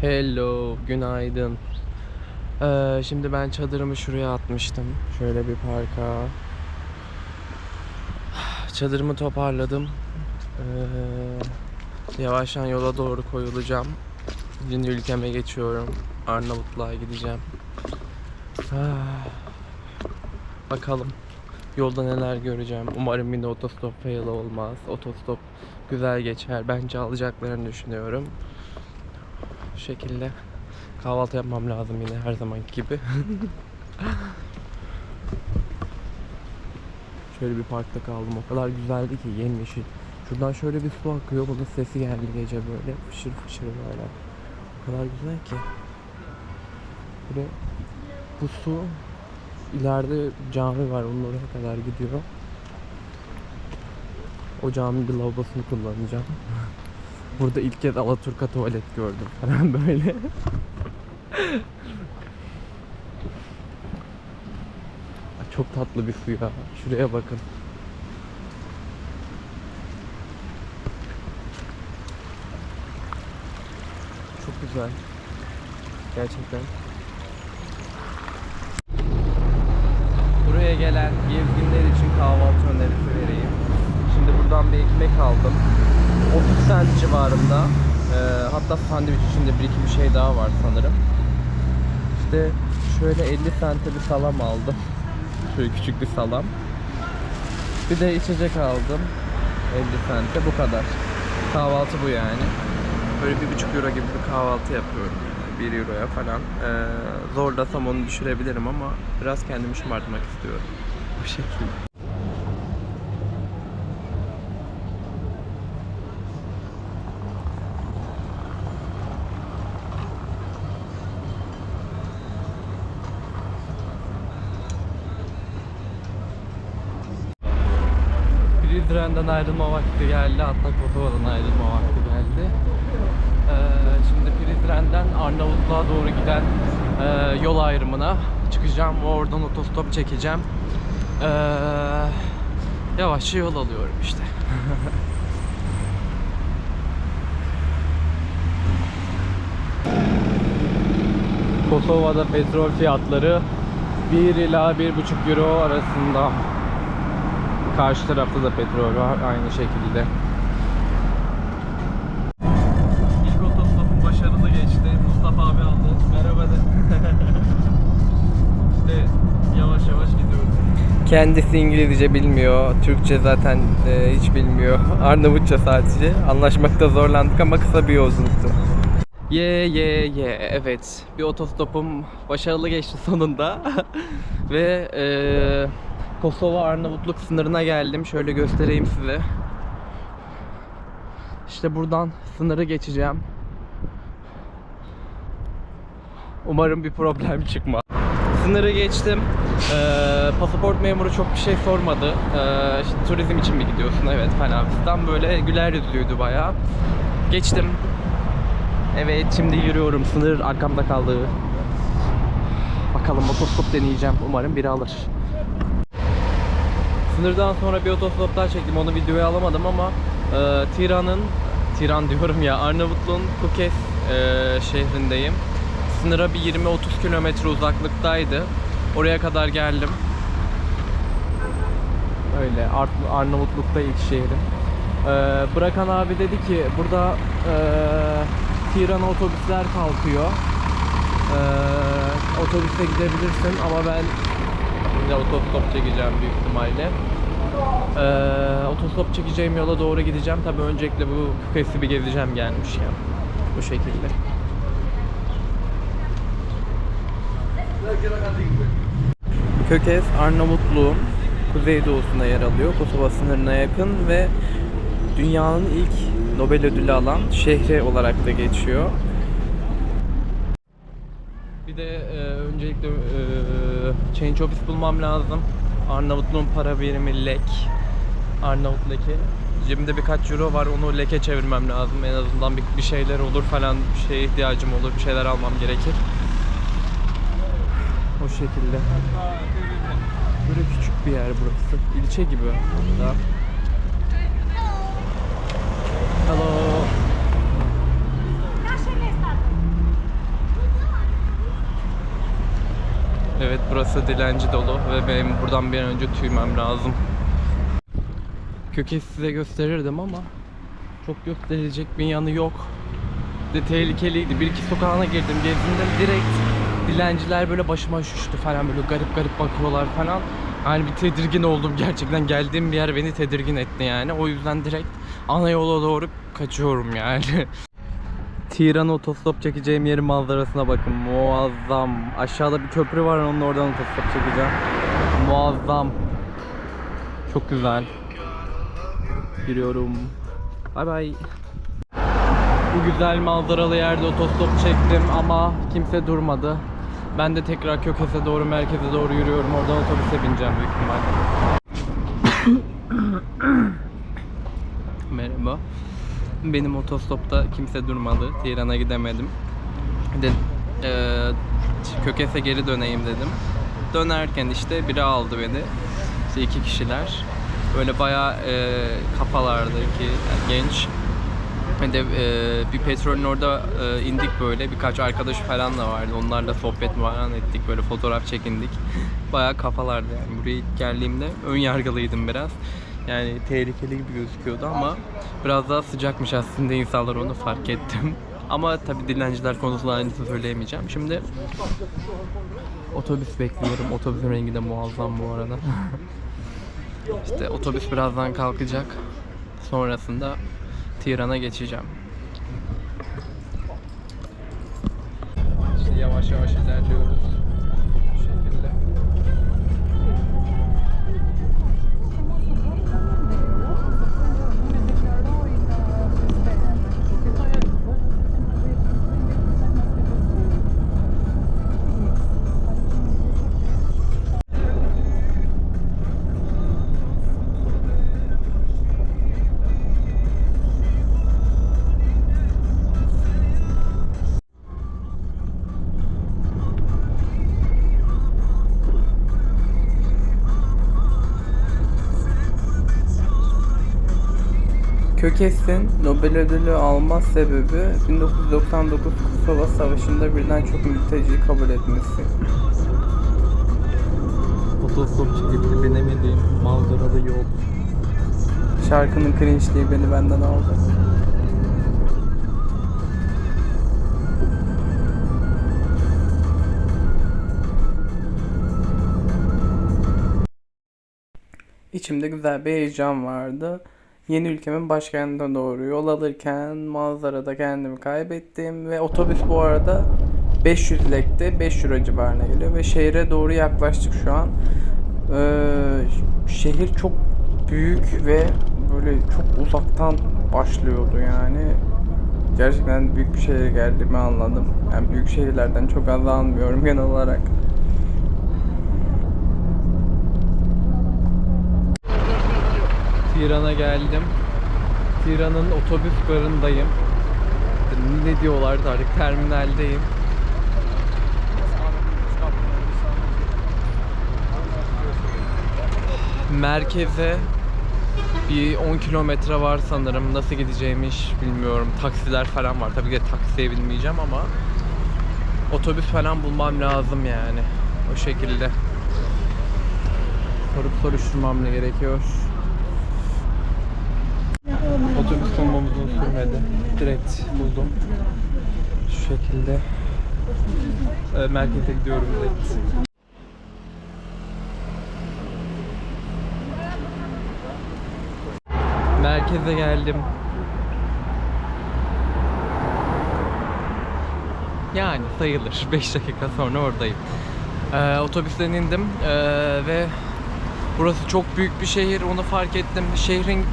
Hello, günaydın. Ee, şimdi ben çadırımı şuraya atmıştım. Şöyle bir parka. Çadırımı toparladım. Ee, yavaştan yola doğru koyulacağım. Yeni ülkeme geçiyorum. Arnavutluğa gideceğim. Ah, bakalım. Yolda neler göreceğim. Umarım yine otostop fail olmaz. Otostop güzel geçer. Bence alacaklarını düşünüyorum. Şekilde kahvaltı yapmam lazım yine her zamanki gibi. şöyle bir parkta kaldım. O kadar güzeldi ki yemyeşil. Şuradan şöyle bir su akıyor. Bunun sesi geldi gece böyle. Fışır fışır böyle. O kadar güzel ki. Böyle bu su ileride cami var. Onun oraya kadar gidiyor. O caminin bir lavabosunu kullanacağım. Burada ilk kez Alaturka tuvalet gördüm falan böyle. Çok tatlı bir su ya. Şuraya bakın. Çok güzel. Gerçekten. Buraya gelen gezginler için kahvaltı önerisi vereyim. Şimdi buradan bir ekmek aldım. 30 cent civarında. Ee, hatta sandviç içinde bir iki bir şey daha var sanırım. İşte şöyle 50 sente bir salam aldım. Şöyle küçük bir salam. Bir de içecek aldım. 50 sente bu kadar. Kahvaltı bu yani. Böyle bir buçuk euro gibi bir kahvaltı yapıyorum. Yani 1 euroya falan. Ee, zorlasam onu düşürebilirim ama biraz kendimi şımartmak istiyorum. Bu şekilde. Prizren'den ayrılma vakti geldi. Hatta Kosova'dan ayrılma vakti geldi. Ee, şimdi Prizren'den Arnavutluğa doğru giden e, yol ayrımına çıkacağım. Oradan otostop çekeceğim. Ee, yavaşça yol alıyorum işte. Kosova'da petrol fiyatları 1 ila 1,5 euro arasında. Karşı tarafta da petrol var aynı şekilde. İlk otostopum başarılı geçti. Mustafa abi aldı. Merhaba de. işte yavaş yavaş gidiyoruz. Kendisi İngilizce bilmiyor. Türkçe zaten e, hiç bilmiyor. Arnavutça sadece. Anlaşmakta zorlandık ama kısa bir yolculuktu. Ye ye ye evet bir otostopum başarılı geçti sonunda ve e, Kosova Arnavutluk sınırına geldim. Şöyle göstereyim size. İşte buradan sınırı geçeceğim. Umarım bir problem çıkmaz. Sınırı geçtim. Ee, pasaport memuru çok bir şey sormadı. Ee, işte turizm için mi gidiyorsun? Evet falan. Fistan böyle güler yüzlüydü bayağı. Geçtim. Evet şimdi yürüyorum. Sınır arkamda kaldı. Bakalım otostop deneyeceğim. Umarım biri alır. Sınırdan sonra bir otostop çektim. Onu videoya alamadım ama e, Tiran'ın Tiran diyorum ya Arnavutluğun Kukes e, şehrindeyim. Sınıra bir 20-30 kilometre uzaklıktaydı. Oraya kadar geldim. Öyle Ar- Arnavutluk'ta ilk şehrim. Ee, bırakan abi dedi ki burada e, Tiran otobüsler kalkıyor. Ee, otobüste gidebilirsin ama ben yine otostop çekeceğim büyük ihtimalle. Ee, otostop çekeceğim yola doğru gideceğim. Tabii öncelikle bu Kukes'i bir gezeceğim gelmişken. Bu şekilde. Kökes Arnavutluğun kuzeydoğusunda yer alıyor. Kosova sınırına yakın ve dünyanın ilk Nobel ödülü alan şehri olarak da geçiyor. Bir de e, öncelikle e, change office bulmam lazım. Arnavutluğun para birimi lek. Arnavut leki. Cebimde birkaç euro var onu leke çevirmem lazım. En azından bir, bir şeyler olur falan bir şeye ihtiyacım olur. Bir şeyler almam gerekir. O şekilde. Böyle küçük bir yer burası. İlçe gibi. Hello. Evet burası dilenci dolu ve benim buradan bir an önce tüymem lazım. Kökesi size gösterirdim ama çok gösterilecek bir yanı yok. De tehlikeliydi. Bir iki sokağına girdim, gezdim direkt dilenciler böyle başıma üşüştü falan böyle garip garip bakıyorlar falan. Yani bir tedirgin oldum gerçekten. Geldiğim bir yer beni tedirgin etti yani. O yüzden direkt ana yola doğru kaçıyorum yani. Tiran otostop çekeceğim yerin manzarasına bakın. Muazzam. Aşağıda bir köprü var onun oradan otostop çekeceğim. Muazzam. Çok güzel. Giriyorum. Bay bay. Bu güzel manzaralı yerde otostop çektim ama kimse durmadı. Ben de tekrar Kökes'e doğru merkeze doğru yürüyorum. Oradan otobüse bineceğim büyük ihtimalle. Merhaba. Benim otostopta kimse durmadı. Tiran'a gidemedim. De, eee Kökes'e geri döneyim dedim. Dönerken işte biri aldı beni. İşte iki kişiler. Böyle bayağı eee kafalardaki yani genç. Ve de eee, bir petrolün orada eee, indik böyle. Birkaç arkadaş falan da vardı. Onlarla sohbet falan ettik. Böyle fotoğraf çekindik. Bayağı kafalardı yani. Buraya geldiğimde ön yargılıydım biraz. Yani tehlikeli gibi gözüküyordu ama biraz daha sıcakmış aslında insanlar onu fark ettim. Ama tabi dilenciler konusunda aynısını söyleyemeyeceğim. Şimdi otobüs bekliyorum. Otobüsün rengi de muazzam bu arada. işte otobüs birazdan kalkacak. Sonrasında Tiran'a geçeceğim. İşte yavaş yavaş ilerliyoruz. Kökes'in Nobel ödülü alma sebebi 1999 Kosova Savaşı'nda birden çok mülteci kabul etmesi. Otostop çekip binemediğim manzaralı yol. Şarkının cringe'liği beni benden aldı. İçimde güzel bir heyecan vardı. Yeni ülkemin başkentine doğru yol alırken manzarada kendimi kaybettim ve otobüs bu arada 500 lekte 5 euro civarına geliyor ve şehre doğru yaklaştık şu an. Ee, şehir çok büyük ve böyle çok uzaktan başlıyordu yani. Gerçekten büyük bir şehre geldiğimi anladım. Yani büyük şehirlerden çok az almıyorum genel olarak. Tiran'a geldim. Tiran'ın otobüs garındayım. Ne diyorlardı artık terminaldeyim. Merkeze bir 10 kilometre var sanırım. Nasıl gideceğimi hiç bilmiyorum. Taksiler falan var. Tabii ki taksiye binmeyeceğim ama otobüs falan bulmam lazım yani. O şekilde. Sorup soruşturmam gerekiyor. Otobüs sürmedi. Direkt buldum. Şu şekilde. Ee, merkeze gidiyorum direkt. Merkeze geldim. Yani sayılır. 5 dakika sonra oradayım. Ee, otobüsten indim ee, ve burası çok büyük bir şehir. Onu fark ettim. Şehrin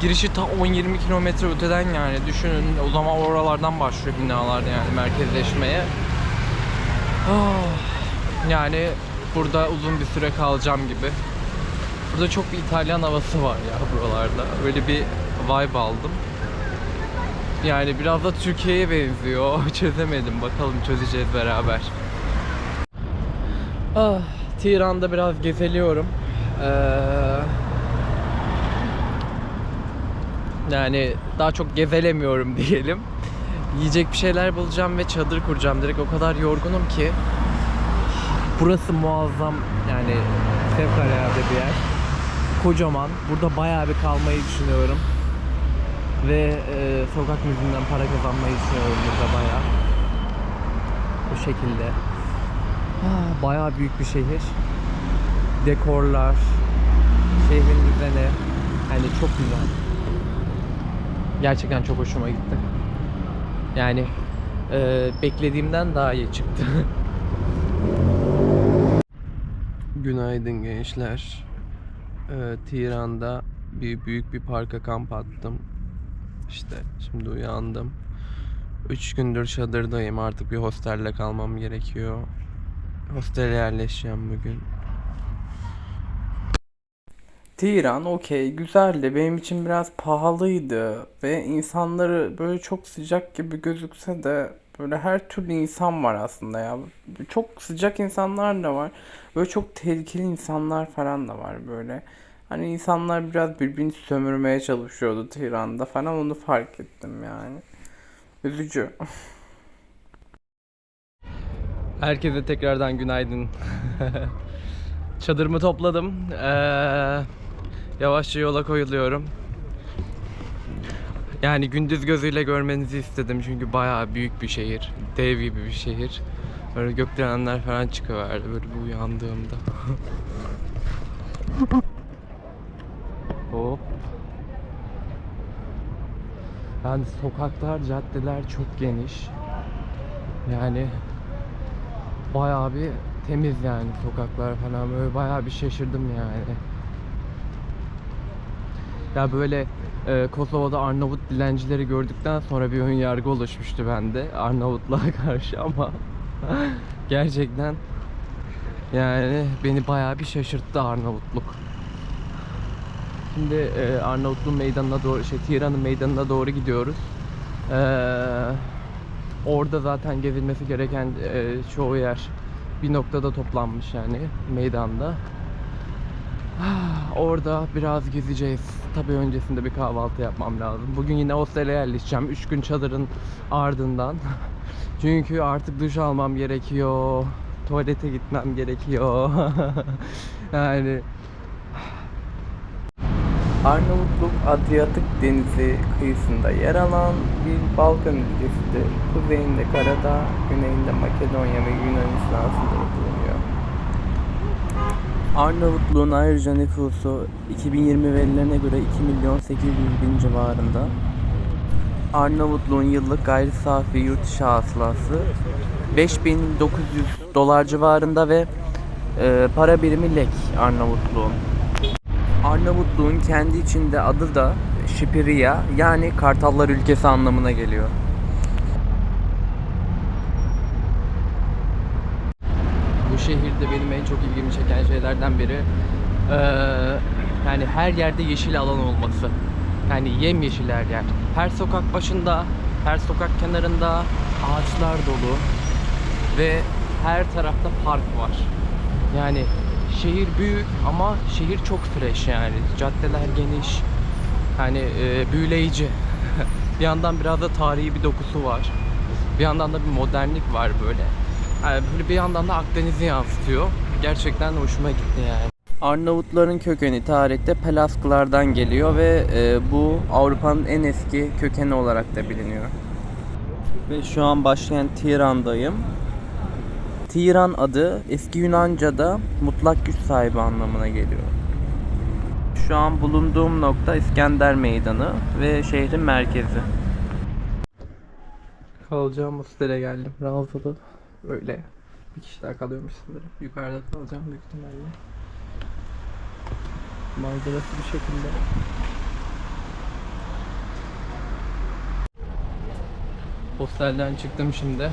girişi ta 10-20 kilometre öteden yani düşünün. O zaman oralardan başlıyor binalar yani merkezleşmeye. Ah, yani burada uzun bir süre kalacağım gibi. Burada çok bir İtalyan havası var ya buralarda. Böyle bir vibe aldım. Yani biraz da Türkiye'ye benziyor. Çözemedim. Bakalım çözeceğiz beraber. Ah, Tiran'da biraz gezeliyorum. Ee, yani daha çok gezelemiyorum diyelim. Yiyecek bir şeyler bulacağım ve çadır kuracağım. Direkt o kadar yorgunum ki. Burası muazzam yani fevkalade bir yer. Kocaman. Burada bayağı bir kalmayı düşünüyorum. Ve e, sokak müziğinden para kazanmayı düşünüyorum burada bayağı. Bu şekilde. Ah, Bayağı büyük bir şehir. Dekorlar, şehrin düzeni. Yani çok güzel. Gerçekten çok hoşuma gitti. Yani e, beklediğimden daha iyi çıktı. Günaydın gençler. Ee, Tiran'da bir büyük bir parka kamp attım. İşte şimdi uyandım. 3 gündür çadırdayım. Artık bir hostelde kalmam gerekiyor. Hostele yerleşeceğim bugün. Tiran okey güzeldi. Benim için biraz pahalıydı. Ve insanları böyle çok sıcak gibi gözükse de böyle her türlü insan var aslında ya. Çok sıcak insanlar da var. Böyle çok tehlikeli insanlar falan da var böyle. Hani insanlar biraz birbirini sömürmeye çalışıyordu Tiran'da falan onu fark ettim yani. Üzücü. Herkese tekrardan günaydın. Çadırımı topladım. Ee, yavaşça yola koyuluyorum. Yani gündüz gözüyle görmenizi istedim çünkü bayağı büyük bir şehir. Dev gibi bir şehir. Böyle gökdelenler falan çıkıverdi böyle bir uyandığımda. Hop. Yani sokaklar, caddeler çok geniş. Yani bayağı bir temiz yani sokaklar falan böyle bayağı bir şaşırdım yani. Ya böyle e, Kosova'da Arnavut dilencileri gördükten sonra bir ön yargı oluşmuştu bende Arnavutluğa karşı ama gerçekten yani beni bayağı bir şaşırttı Arnavutluk. Şimdi e, Arnavutluğun meydanına doğru, şey Tiran'ın meydanına doğru gidiyoruz. Eee Orada zaten gezilmesi gereken e, çoğu yer bir noktada toplanmış yani meydanda. Orada biraz gezeceğiz. Tabii öncesinde bir kahvaltı yapmam lazım. Bugün yine hostele yerleşeceğim. 3 gün çadırın ardından. Çünkü artık duş almam gerekiyor. Tuvalete gitmem gerekiyor. yani Arnavutluk Adriyatik Denizi kıyısında yer alan bir Balkan ülkesidir. Kuzeyinde Karadağ, güneyinde Makedonya ve Yunanistan sınırı bulunuyor. Arnavutluğun ayrıca nüfusu 2020 verilerine göre 2 milyon 800 bin civarında. Arnavutluğun yıllık gayri safi yurt içi hasılası 5900 dolar civarında ve e, para birimi lek Arnavutluğun. Arnavutluğun kendi içinde adı da Şipiriya yani Kartallar ülkesi anlamına geliyor. Şehirde benim en çok ilgimi çeken şeylerden biri eee, yani her yerde yeşil alan olması. Yani yemyeşil her yer. Her sokak başında, her sokak kenarında ağaçlar dolu ve her tarafta park var. Yani şehir büyük ama şehir çok fresh yani. Caddeler geniş. Hani e, büyüleyici. bir yandan biraz da tarihi bir dokusu var. Bir yandan da bir modernlik var böyle. Yani böyle bir yandan da Akdeniz'i yansıtıyor. Gerçekten hoşuma gitti yani. Arnavutların kökeni tarihte Pelasklardan geliyor ve e, bu Avrupa'nın en eski kökeni olarak da biliniyor. Ve şu an başkent Tiran'dayım. Tiran adı eski Yunanca'da mutlak güç sahibi anlamına geliyor. Şu an bulunduğum nokta İskender Meydanı ve şehrin merkezi. Kalacağım hostele geldim. Ravza'da öyle bir kişi daha kalıyormuş sanırım. Yukarıda kalacağım büyük ihtimalle. Manzarası bu şekilde. Hostelden çıktım şimdi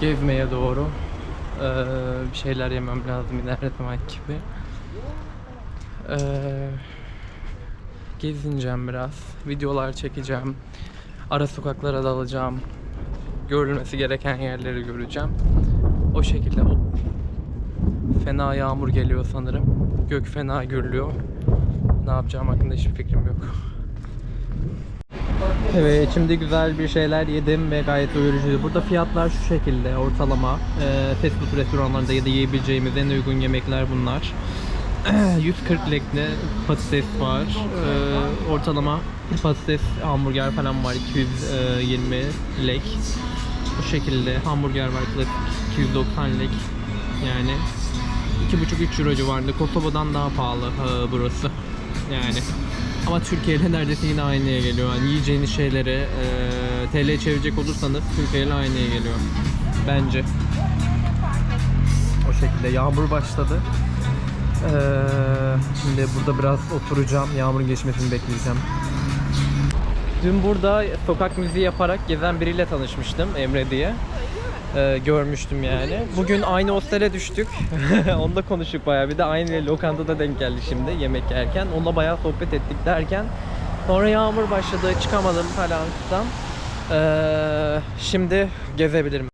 gezmeye doğru. Ee, bir şeyler yemem lazım her zaman gibi. Ee, gezineceğim biraz. Videolar çekeceğim. Ara sokaklara dalacağım. Görülmesi gereken yerleri göreceğim. O şekilde o fena yağmur geliyor sanırım. Gök fena gürlüyor. Ne yapacağım hakkında hiçbir fikrim yok. Evet şimdi güzel bir şeyler yedim ve gayet doyurucuydu. Burada fiyatlar şu şekilde ortalama. Ee, fast food restoranlarında ya da yiyebileceğimiz en uygun yemekler bunlar. 140 lekne patates var. Ee, ortalama patates hamburger falan var 220 lek. Bu şekilde hamburger var klasik 290 lek. Yani 2,5-3 euro civarında. Kosova'dan daha pahalı e, burası. Yani ama Türkiye neredeyse yine aynıya geliyor. Yani yiyeceğiniz şeyleri e, TL'ye çevirecek olursanız Türkiye ile aynıya geliyor. Bence. O şekilde yağmur başladı. Ee, şimdi burada biraz oturacağım. Yağmurun geçmesini bekleyeceğim. Dün burada sokak müziği yaparak gezen biriyle tanışmıştım Emre diye. Ee, görmüştüm yani. Bugün aynı hostele düştük. Onunla konuştuk bayağı. Bir de aynı lokantada denk geldi şimdi yemek yerken. Onunla bayağı sohbet ettik derken sonra yağmur başladı. Çıkamadım falan filan. Ee, şimdi gezebilirim.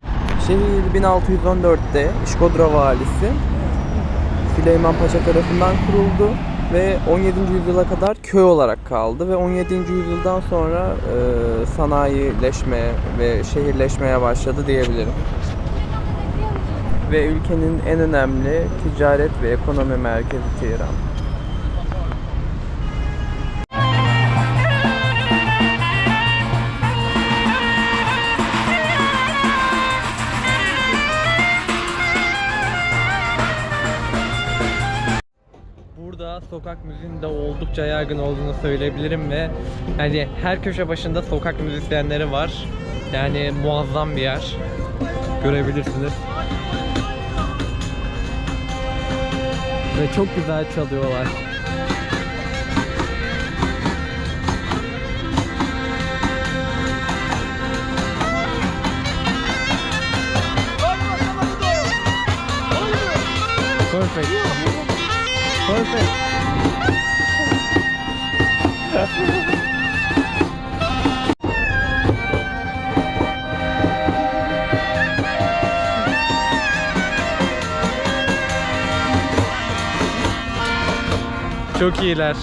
Şehir 1614'te İşkodra valisi Süleyman Paşa tarafından kuruldu ve 17. yüzyıla kadar köy olarak kaldı ve 17. yüzyıldan sonra e, sanayileşme ve şehirleşmeye başladı diyebilirim. Ve ülkenin en önemli ticaret ve ekonomi merkezi Tiran. Oldukça yaygın olduğunu söyleyebilirim ve yani her köşe başında sokak müzisyenleri var. Yani muazzam bir yer. Görebilirsiniz. Ve çok güzel çalıyorlar. Perfect. Perfect. Çok iyiler.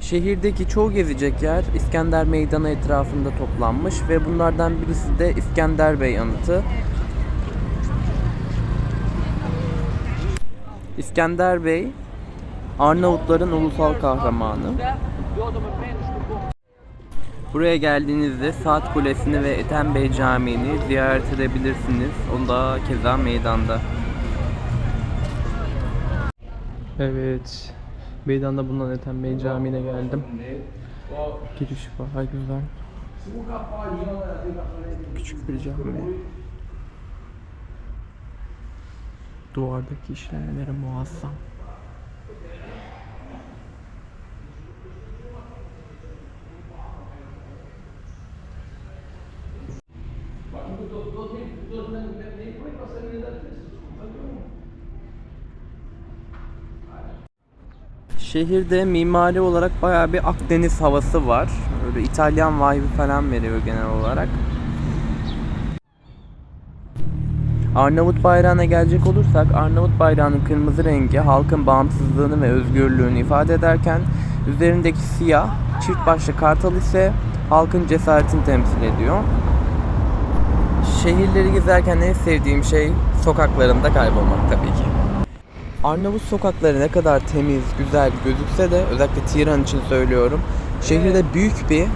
Şehirdeki çoğu gezecek yer İskender Meydanı etrafında toplanmış ve bunlardan birisi de İskender Bey anıtı. İskender Bey, Arnavutların ulusal kahramanı. Buraya geldiğinizde Saat Kulesi'ni ve Ethem Bey Camii'ni ziyaret edebilirsiniz. O da keza meydanda. Evet. Meydanda bulunan Ethem Bey Camii'ne geldim. Giriş var güzel. Küçük bir cami. Duvardaki işlemeleri muazzam. Şehirde mimari olarak bayağı bir Akdeniz havası var. Böyle İtalyan vibe'ı falan veriyor genel olarak. Arnavut bayrağına gelecek olursak Arnavut bayrağının kırmızı rengi halkın bağımsızlığını ve özgürlüğünü ifade ederken üzerindeki siyah çift başlı kartal ise halkın cesaretini temsil ediyor. Şehirleri gezerken en sevdiğim şey sokaklarında kaybolmak tabii ki. Arnavut sokakları ne kadar temiz, güzel gözükse de özellikle Tiran için söylüyorum. Şehirde büyük bir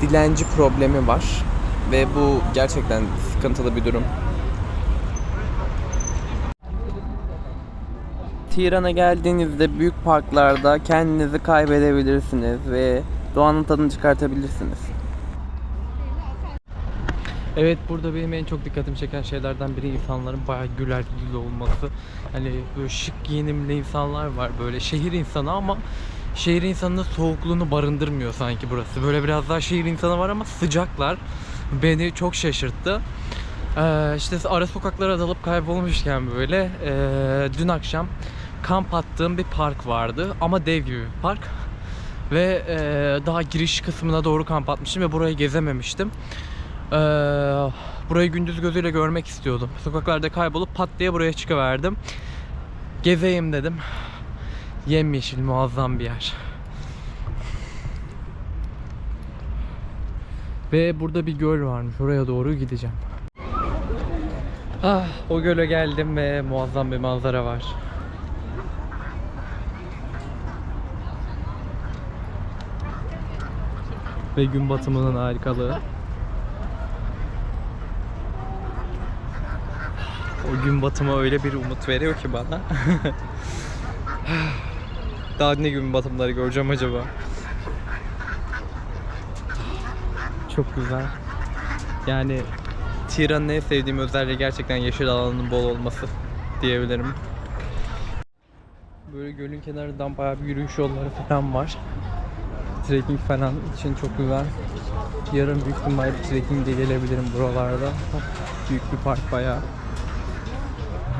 dilenci problemi var ve bu gerçekten sıkıntılı bir durum. Tiran'a geldiğinizde büyük parklarda kendinizi kaybedebilirsiniz ve doğanın tadını çıkartabilirsiniz. Evet burada benim en çok dikkatimi çeken şeylerden biri insanların bayağı güler yüzlü olması. Hani böyle şık giyinimli insanlar var böyle şehir insanı ama şehir insanının soğukluğunu barındırmıyor sanki burası. Böyle biraz daha şehir insanı var ama sıcaklar. Beni çok şaşırttı. Ee, işte ara sokaklara dalıp kaybolmuşken böyle ee, dün akşam kamp attığım bir park vardı ama dev gibi bir park ve ee, daha giriş kısmına doğru kamp atmıştım ve burayı gezememiştim. Ee, burayı gündüz gözüyle görmek istiyordum. Sokaklarda kaybolup pat diye buraya çıkıverdim. Gezeyim dedim. Yemyeşil muazzam bir yer. Ve burada bir göl varmış. Oraya doğru gideceğim. Ah, o göle geldim ve muazzam bir manzara var. Ve gün batımının harikalığı. O gün batımı öyle bir umut veriyor ki bana. Daha ne gün batımları göreceğim acaba? Çok güzel. Yani Tiran'ın en sevdiğim özelliği gerçekten yeşil alanının bol olması diyebilirim. Böyle gölün kenarından bayağı bir yürüyüş yolları falan var. Trekking falan için çok güzel. Yarın büyük ihtimalle trekking de gelebilirim buralarda. Büyük bir park bayağı.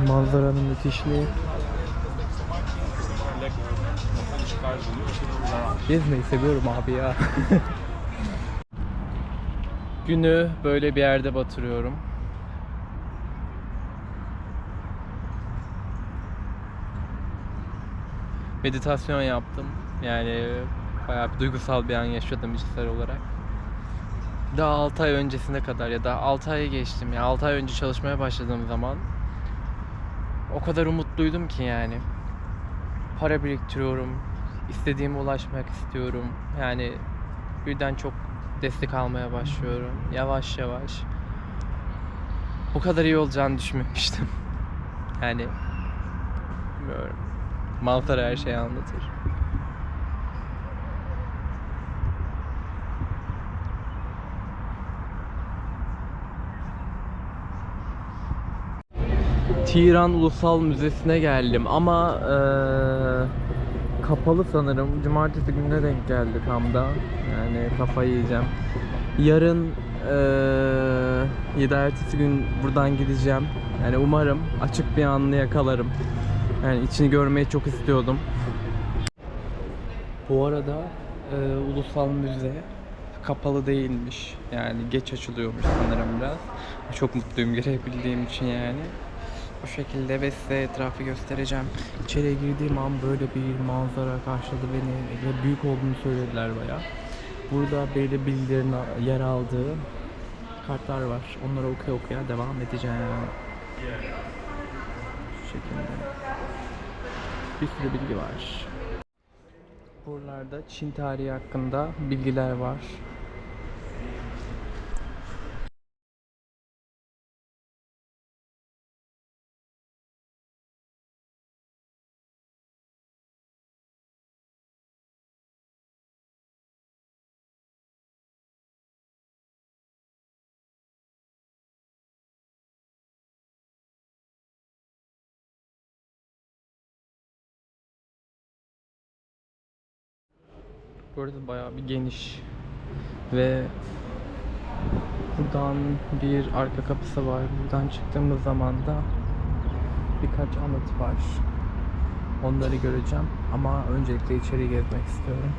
Manzaranın müthişliği. Gezmeyi seviyorum abi ya. Günü böyle bir yerde batırıyorum. Meditasyon yaptım. Yani bayağı bir duygusal bir an yaşadım içsel olarak. Daha 6 ay öncesine kadar ya da 6 ayı geçtim ya 6 ay önce çalışmaya başladığım zaman o kadar umutluydum ki yani. Para biriktiriyorum. istediğime ulaşmak istiyorum. Yani birden çok destek almaya başlıyorum. Yavaş yavaş. Bu kadar iyi olacağını düşünmemiştim. Yani bilmiyorum. Manzara her şeyi anlatır. Tiran Ulusal Müzesi'ne geldim ama eee, kapalı sanırım. Cumartesi gününe denk geldi tam da. Yani kafayı yiyeceğim. Yarın ya da ertesi gün buradan gideceğim. Yani umarım açık bir anını yakalarım. Yani içini görmeyi çok istiyordum. Bu arada eee, Ulusal Müze kapalı değilmiş. Yani geç açılıyormuş sanırım biraz. Çok mutluyum girebildiğim için yani. Bu şekilde ve size etrafı göstereceğim. İçeriye girdiğim an böyle bir manzara karşıladı beni ve büyük olduğunu söylediler baya. Burada belirli bilgilerin yer aldığı kartlar var. Onları okuya okuya devam edeceğim. Şu şekilde. Bir sürü bilgi var. Buralarda Çin tarihi hakkında bilgiler var. Burası bayağı bir geniş ve buradan bir arka kapısı var. Buradan çıktığımız zaman da birkaç anıt var. Onları göreceğim ama öncelikle içeri gezmek istiyorum.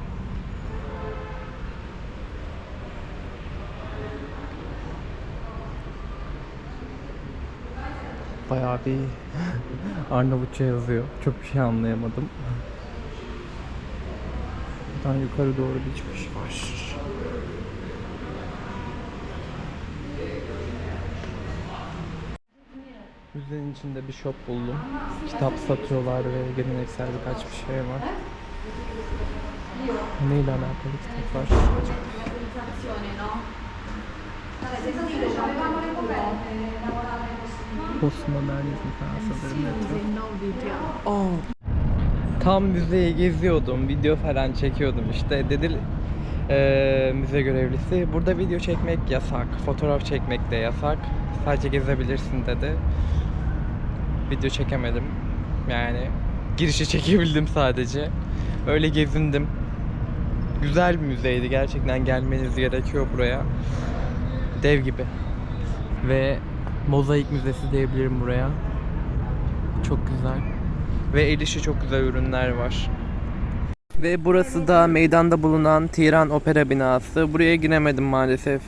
Bayağı bir Arnavutça yazıyor. Çok bir şey anlayamadım. Buradan yukarı doğru bir çıkış var. Müzenin içinde bir shop buldum. Kitap satıyorlar ve geleneksel birkaç bir şey var. Neyle alakalı kitaplar? Postmodernizm falan sanırım. Aa, Tam müzeyi geziyordum, video falan çekiyordum işte. Dedi eee, müze görevlisi, burada video çekmek yasak, fotoğraf çekmek de yasak. Sadece gezebilirsin dedi. Video çekemedim. Yani girişi çekebildim sadece. Öyle gezindim. Güzel bir müzeydi. Gerçekten gelmeniz gerekiyor buraya. Dev gibi. Ve mozaik müzesi diyebilirim buraya. Çok güzel. Ve el işi çok güzel ürünler var. Ve burası da meydanda bulunan Tiran Opera binası. Buraya giremedim maalesef.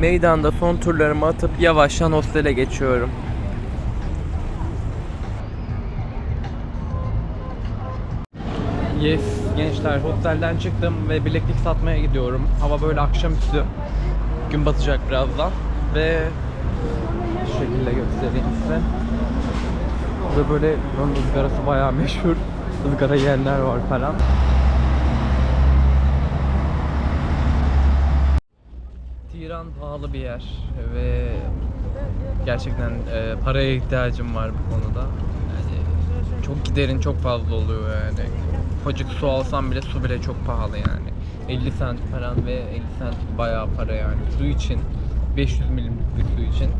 Meydanda son turlarımı atıp yavaştan hostele geçiyorum. Yes, gençler hostelden çıktım ve bileklik satmaya gidiyorum. Hava böyle akşamüstü. Gün batacak birazdan. Ve şu şekilde göstereyim size. Burada böyle buranın ızgarası bayağı meşhur. Izgara yiyenler var falan. Tiran pahalı bir yer ve gerçekten e, paraya ihtiyacım var bu konuda. Yani çok giderin çok fazla oluyor yani. Ufacık su alsam bile su bile çok pahalı yani. 50 cent falan ve 50 cent bayağı para yani. Su için 500 milimlik su için.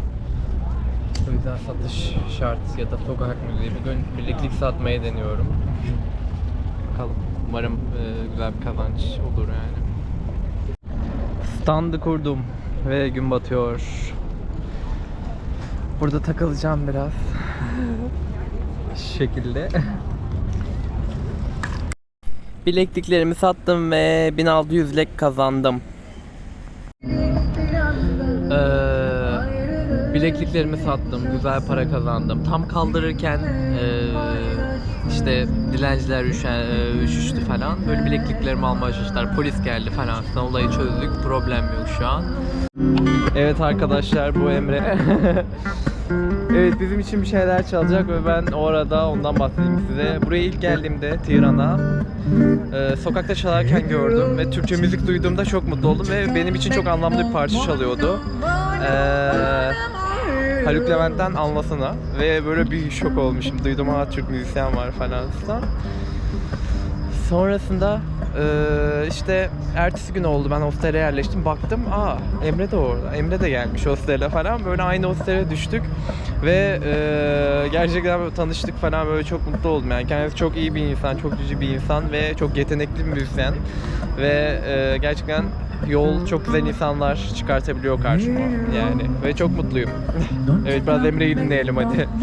Yüzden satış şart ya da sokak müziği. Bugün bileklik satmayı deniyorum. Bakalım. Umarım e, güzel bir kazanç olur yani. Standı kurdum ve gün batıyor. Burada takılacağım biraz. Şu şekilde. Bilekliklerimi sattım ve 1600 lek kazandım. Bilekliklerimi sattım, güzel para kazandım. Tam kaldırırken ee, işte dilenciler üşen, ee, üşüştü falan. Böyle bilekliklerimi almaya çalıştılar. Polis geldi falan. Sonra olayı çözdük. Problem yok şu an. Evet arkadaşlar bu Emre. evet bizim için bir şeyler çalacak ve ben orada ondan bahsedeyim size. Buraya ilk geldiğimde Tiran'a e, sokakta çalarken gördüm ve Türkçe müzik duyduğumda çok mutlu oldum ve benim için çok anlamlı bir parça çalıyordu. Eee Haluk Levent'ten Anlasana ve böyle bir şok olmuşum. Duydum ha Türk müzisyen var falan filan. Sonrasında eee, işte ertesi gün oldu. Ben hostele yerleştim. Baktım aa Emre de orada. Emre de gelmiş hostele falan. Böyle aynı hostele düştük ve eee, gerçekten böyle tanıştık falan. Böyle çok mutlu oldum yani. Kendisi çok iyi bir insan çok cici bir insan ve çok yetenekli bir müzisyen ve eee, gerçekten yol çok güzel insanlar çıkartabiliyor karşıma yani ve çok mutluyum. evet biraz Emre'yi dinleyelim hadi.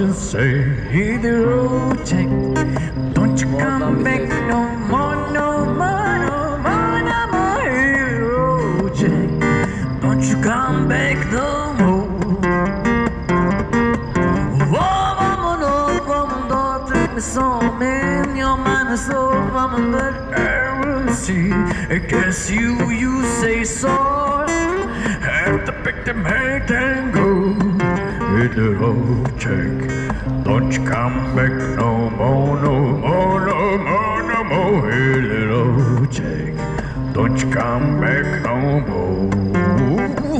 you say, hit the road, check. Don't you come back no more, no more, no more, no more. Hit the road, check. Don't you come back no more. Oh, woman, oh, woman, don't take me so man. Your mind is so woman that I will see. I guess you, you say so. Have to pick them head and go. Hit the road, check. Don't you come back no more, no more, no more, no more. Hit the road, check. Don't you come back no more.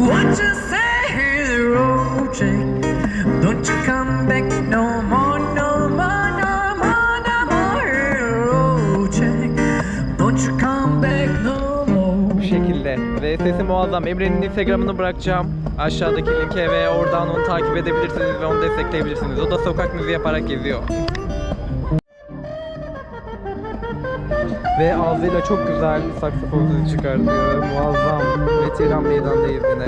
What you say? Hit the road, check. Muazzam. Emre'nin Instagram'ını bırakacağım. Aşağıdaki linke ve oradan onu takip edebilirsiniz ve onu destekleyebilirsiniz. O da sokak müziği yaparak geziyor. Ve ağzıyla çok güzel saksafon sesi çıkartıyor. Muazzam. Ve Tiran Meydan'dayız yine.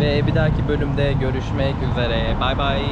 Ve bir dahaki bölümde görüşmek üzere. Bay bay.